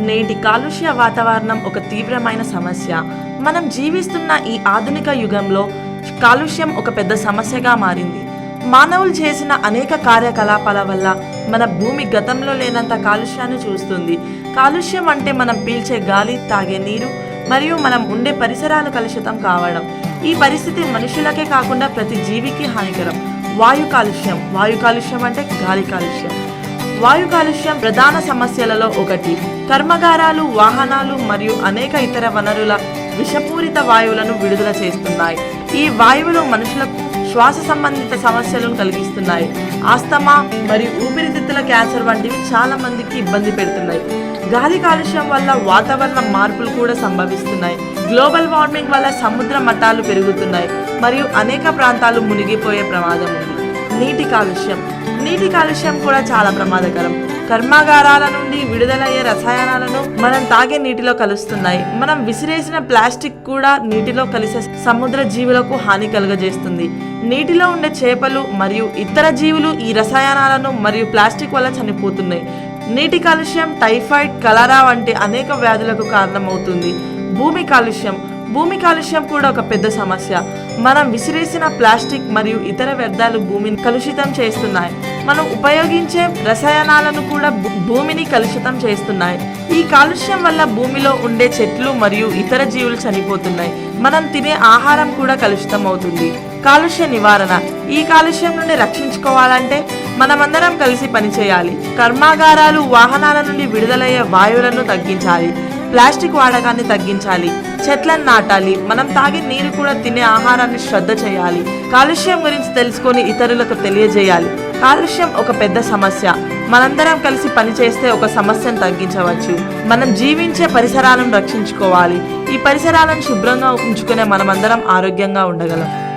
నేటి కాలుష్య వాతావరణం ఒక తీవ్రమైన సమస్య. మనం జీవిస్తున్న ఈ ఆధునిక యుగంలో కాలుష్యం ఒక పెద్ద సమస్యగా మారింది. మానవులు చేసిన అనేక కార్యకలాపాల వల్ల మన భూమి గతంలో లేనంత కాలుష్యాన్ని చూస్తుంది. కాలుష్యం అంటే మనం పీల్చే గాలి తాగే నీరు మరియు మనం ఉండే పరిసరాలు కలుషితం కావడం. ఈ పరిస్థితి మనుషులకే కాకుండా ప్రతి జీవికి హానికరం. వాయు కాలుష్యం. వాయు కాలుష్యం అంటే గాలి కాలుష్యం. వాయు కాలుష్యం ప్రధాన సమస్యలలో ఒకటి. కర్మాగారాలు వాహనాలు మరియు అనేక ఇతర వనరుల విషపూరిత వాయువులను విడుదల చేస్తున్నాయి. ఈ వాయువులు మనుషులకు శ్వాస సంబంధిత సమస్యలను కలిగిస్తున్నాయి. ఆస్తమా మరియు ఊపిరితిత్తుల క్యాన్సర్ వంటివి చాలా మందికి ఇబ్బంది పెడుతున్నాయి. గాలి కాలుష్యం వల్ల వాతావరణ మార్పులు కూడా సంభవిస్తున్నాయి. గ్లోబల్ వార్మింగ్ వల్ల సముద్ర మట్టాలు పెరుగుతున్నాయి. మరియు అనేక ప్రాంతాలు మునిగిపోయే ప్రమాదం ఉంది. నీటి కాలుష్యం. నీటి కాలుష్యం కూడా చాలా ప్రమాదకరం. కర్మాగారాల నుండి విడుదలయ్యే రసాయనాలను మనం తాగే నీటిలో కలుస్తున్నాయి. మనం విసిరేసిన ప్లాస్టిక్ కూడా నీటిలో కలిసే సముద్ర జీవులకు హాని కలుగజేస్తుంది. నీటిలో ఉండే చేపలు మరియు ఇతర జీవులు ఈ రసాయనాలను మరియు ప్లాస్టిక్ వల్ల చనిపోతున్నాయి. నీటి కాలుష్యం టైఫాయిడ్ కలరా వంటి అనేక వ్యాధులకు కారణమవుతుంది. భూమి కాలుష్యం. భూమి కాలుష్యం కూడా ఒక పెద్ద సమస్య. మనం విసిరేసిన ప్లాస్టిక్ మరియు ఇతర వ్యర్థాలు భూమిని కలుషితం చేస్తున్నాయి. మనం ఉపయోగించే రసాయనాలను కూడా భూమిని కలుషితం చేస్తున్నాయి. ఈ కాలుష్యం వల్ల భూమిలో ఉండే చెట్లు మరియు ఇతర జీవులు చనిపోతున్నాయి. మనం తినే ఆహారం కూడా కలుషితం అవుతుంది. కాలుష్య నివారణ. ఈ కాలుష్యం నుండి రక్షించుకోవాలంటే మనమందరం కలిసి పనిచేయాలి. కర్మాగారాలు వాహనాల నుండి విడుదలయ్యే వాయువులను తగ్గించాలి. ప్లాస్టిక్ వాడకాన్ని తగ్గించాలి చెట్లను నాటాలి మనం తాగే నీరు కూడా తినే ఆహారాన్ని శ్రద్ధ చేయాలి కాలుష్యం గురించి తెలుసుకొని ఇతరులకు తెలియజేయాలి. కాలుష్యం ఒక పెద్ద సమస్య. మనందరం కలిసి పనిచేస్తే ఒక సమస్యను తగ్గించవచ్చు. మనం జీవించే పరిసరాలను రక్షించుకోవాలి. ఈ పరిసరాలను శుభ్రంగా ఉంచుకునే మనమందరం ఆరోగ్యంగా ఉండగలం.